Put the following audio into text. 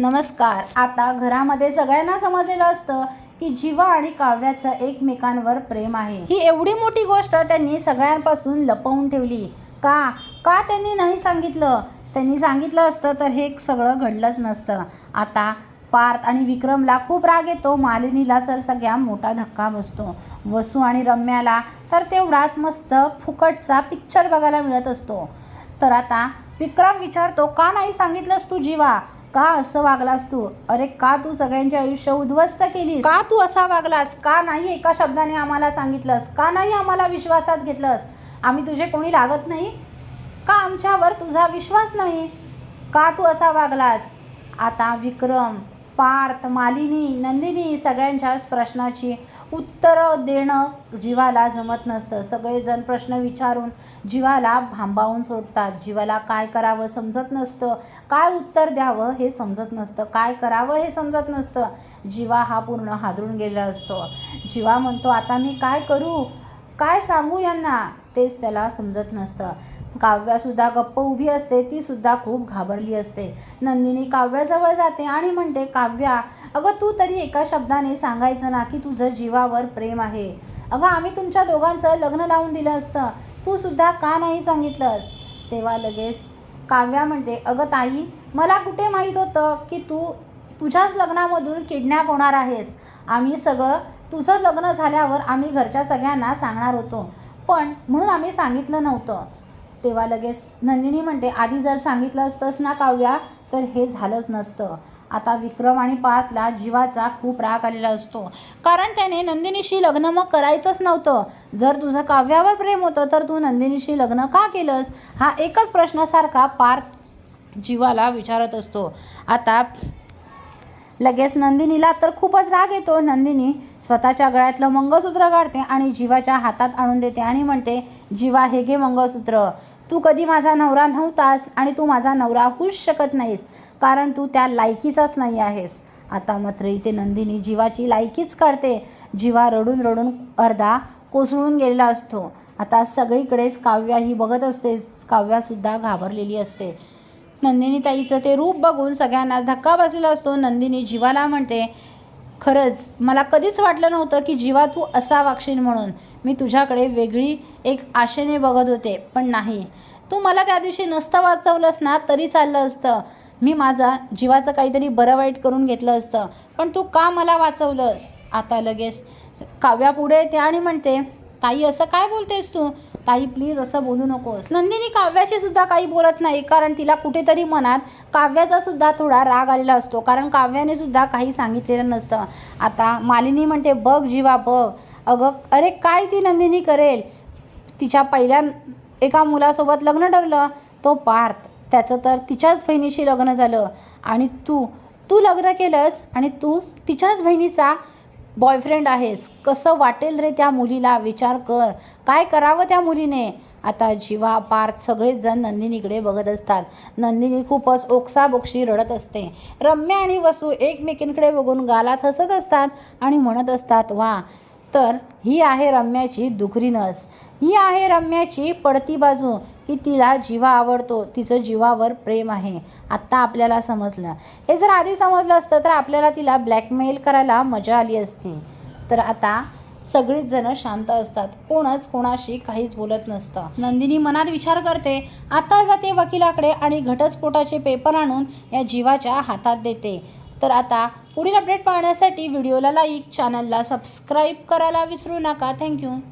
नमस्कार. आता घरामध्ये सगळ्यांना समजलेलं असतं की जीवा आणि काव्याचं एकमेकांवर प्रेम आहे. ही एवढी मोठी गोष्ट त्यांनी सगळ्यांपासून लपवून ठेवली. का? का त्यांनी नाही सांगितलं? त्यांनी सांगितलं असतं तर हे सगळं घडलंच नसतं. आता पार्थ आणि विक्रमला खूप राग येतो. मालिनीला तर सगळ्या मोठा धक्का बसतो. वसू आणि रम्याला तर तेवढाच मस्त फुकटचा पिक्चर बघायला मिळत असतो. तर आता विक्रम विचारतो का नाही सांगितलंस तू जीवा? का असं वागलास तू? अरे का तू सगळ्यांचे आयुष्य उद्ध्वस्त केलीस? का तू असा वागलास? का नाही एका शब्दाने आम्हाला सांगितलंस? का नाही आम्हाला विश्वासात घेतलंस? आम्ही तुझे कोणी लागत नाही? का आमच्यावर तुझा विश्वास नाही? का तू असा वागलास? आता विक्रम पार्थ मालिनी नंदिनी सगळ्यांच्याच प्रश्नाची उत्तरं देणं जीवाला जमत नसतं. सगळेजण प्रश्न विचारून जीवाला भांबावून सोडतात. जीवाला काय करावं समजत नसतं. काय उत्तर द्यावं हे समजत नसतं. काय करावं हे समजत नसतं. जीवा हा पूर्ण हादरून गेलेला असतो. जीवा म्हणतो आता मी काय करू? काय सांगू यांना? तेच त्याला समजत नसतं. काव्यासुद्धा गप्प उभी असते तीसुद्धा खूप घाबरली असते. नंदिनी काव्याजवळ जाते आणि म्हणते काव्या अगं तू तरी एका शब्दाने सांगायचं ना की तुझं जीवावर प्रेम आहे. अगं आम्ही तुमच्या दोघांचं लग्न लावून दिलं असतं. तू सुद्धा का नाही सांगितलंस? तेव्हा लगेच काव्या म्हणते अगं ताई मला कुठे माहीत होतं की तू तुझ्याच लग्नामधून किडनॅप होणार आहेस? आम्ही सगळं तुझं लग्न झाल्यावर आम्ही घरच्या सगळ्यांना सांगणार होतो. पण म्हणून आम्ही सांगितलं नव्हतं. तेव्हा लगेच नंदिनी म्हणते आधी जर सांगितलं असतंच ना काव्या तर हे झालंच नसतं. आता विक्रम आणि पार्थला जीवाचा खूप राग आलेला असतो. कारण त्याने नंदिनीशी लग्न मग करायचंच नव्हतं. जर तुझं काव्यावर प्रेम होतं तर तू नंदिनीशी लग्न का केलंस? हा एकच प्रश्नासारखा पार्थ जीवाला विचारत असतो. आता लगेच नंदिनीला तर खूपच राग येतो. नंदिनी स्वतःच्या गळ्यातलं मंगळसूत्र काढते आणि जीवाच्या हातात आणून देते आणि म्हणते जीवा हे घे मंगळसूत्र. तू कधी माझा नवरा नव्हतास आणि तू माझा नवरा होऊच शकत नाहीस कारण तू त्या लायकीचाच नाही आहेस. आता मात्र इथे नंदिनी जीवाची लायकीच काढते. जीवा रडून रडून अर्धा कोसळून गेलेला असतो. आता सगळीकडेच काव्या ही बघत असते. काव्यासुद्धा घाबरलेली असते. नंदिनी ताईचं ते रूप बघून सगळ्यांना धक्का बसलेला असतो. नंदिनी जीवाला म्हणते खरंच मला कधीच वाटलं नव्हतं की जीवा तू असा वागशील म्हणून. मी तुझ्याकडे वेगळी एक आशेने बघत होते पण नाही. तू मला त्या दिवशी नसतं वाचवलंस ना तरी चाललं असतं. मी माझा जीवाचं काहीतरी बरं वाईट करून घेतलं असतं. पण तू का मला वाचवलंस? आता लगेच काव्यापुढे येते आणि म्हणते ताई असं काय बोलतेस तू? ताई प्लीज असं बोलू नकोस. नंदिनी काव्याशी सुद्धा काही बोलत नाही कारण तिला कुठेतरी मनात काव्याचा सुद्धा थोडा राग आलेला असतो. कारण काव्याने सुद्धा काही सांगितलेलं नसतं. आता मालिनी म्हणते बघ जीवा बघ. अगं अरे काय ती नंदिनी करेल? तिच्या पहिल्या एका मुलासोबत लग्न ठरलं तो पार्थ. त्याचं तर तिच्याच बहिणीशी लग्न झालं. आणि तू तू लग्न केलंस आणि तू तिच्याच बहिणीचा बॉयफ्रेंड आहेस कसं वाटेल रे त्या मुलीला? विचार कर. काय करावं त्या मुलीने? आता जीवा पार्थ सगळेच जण नंदिनीकडे बघत असतात. नंदिनी खूपच ओक्साबोक्षी रडत असते. रम्या आणि वसू एकमेकींकडे बघून गालात हसत असतात आणि म्हणत असतात वा तर ही आहे रम्याची दुखरी नस. ही आहे रम्याची पडती बाजू. की तिला जीवा आवडतो तिचं जीवावर प्रेम आहे. आत्ता आपल्याला समजलं. हे जर आधी समजलं असतं तर आपल्याला तिला ब्लॅकमेल करायला मजा आली असती. तर आता सगळीच जण शांत असतात. कोणच कोणाशी काहीच बोलत नसतं. नंदिनी मनात विचार करते आता जाते वकिलाकडे आणि घटस्फोटाचे पेपर आणून या जीवाच्या हातात देते. तर आता पुढील अपडेट पाहण्यासाठी व्हिडिओला लाईक चॅनलला सबस्क्राईब करायला विसरू नका. थँक्यू